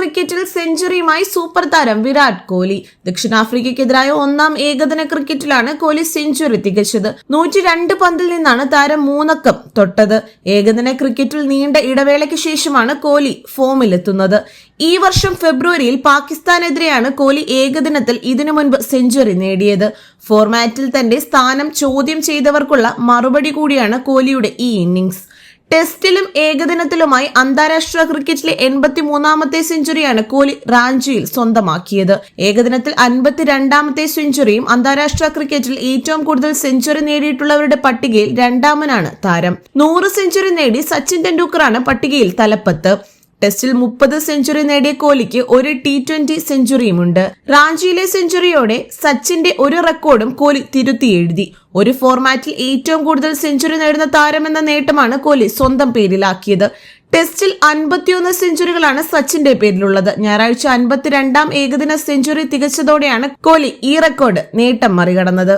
ക്രിക്കറ്റിൽ സെഞ്ചുറിയുമായി സൂപ്പർ താരം വിരാട് കോഹ്ലി. ദക്ഷിണാഫ്രിക്കയ്ക്കെതിരായ ഒന്നാം ഏകദിന ക്രിക്കറ്റിലാണ് കോഹ്ലി സെഞ്ചുറി തികച്ചത്. നൂറ്റി രണ്ട് പന്തിൽ നിന്നാണ് താരം മൂന്നക്കം തൊട്ടത്. ഏകദിന ക്രിക്കറ്റിൽ നീണ്ട ഇടവേളയ്ക്ക് ശേഷമാണ് കോഹ്ലി ഫോമിലെത്തുന്നത്. ഈ വർഷം ഫെബ്രുവരിയിൽ പാകിസ്ഥാനെതിരെയാണ് കോഹ്ലി ഏകദിനത്തിൽ ഇതിനു മുൻപ് സെഞ്ചുറി നേടിയത്. ഫോർമാറ്റിൽ തന്റെ സ്ഥാനം ചോദ്യം ചെയ്തവർക്കുള്ള മറുപടി കൂടിയാണ് കോഹ്ലിയുടെ ഈ ഇന്നിംഗ്സ്. ടെസ്റ്റിലും ഏകദിനത്തിലുമായി അന്താരാഷ്ട്ര ക്രിക്കറ്റിലെ എൺപത്തി മൂന്നാമത്തെ സെഞ്ചുറിയാണ് കോഹ്ലി റാഞ്ചിയിൽ സ്വന്തമാക്കിയത്. ഏകദിനത്തിൽ അൻപത്തിരണ്ടാമത്തെ സെഞ്ചുറിയും അന്താരാഷ്ട്ര ക്രിക്കറ്റിൽ ഏറ്റവും കൂടുതൽ സെഞ്ചുറി നേടിയിട്ടുള്ളവരുടെ പട്ടികയിൽ രണ്ടാമനാണ് താരം. നൂറ് സെഞ്ചുറി നേടി സച്ചിൻ തെണ്ടുൽക്കറാണ് പട്ടികയിൽ തലപ്പത്ത്. ടെസ്റ്റിൽ മുപ്പത് സെഞ്ചുറി നേടിയ കോഹ്ലിക്ക് ഒരു ടി ട്വന്റി സെഞ്ചുറിയുമുണ്ട്. റാഞ്ചിയിലെ സെഞ്ചുറിയോടെ സച്ചിന്റെ ഒരു റെക്കോർഡും കോഹ്ലി തിരുത്തി എഴുതി. ഒരു ഫോർമാറ്റിൽ ഏറ്റവും കൂടുതൽ സെഞ്ചുറി നേടുന്ന താരമെന്ന നേട്ടമാണ് കോഹ്ലി സ്വന്തം പേരിലാക്കിയത്. ടെസ്റ്റിൽ അൻപത്തിയൊന്ന് സെഞ്ചുറികളാണ് സച്ചിന്റെ പേരിലുള്ളത്. ഞായറാഴ്ച അൻപത്തിരണ്ടാം ഏകദിന സെഞ്ചുറി തികച്ചതോടെയാണ് കോഹ്ലി ഈ റെക്കോർഡ് നേട്ടം മറികടന്നത്.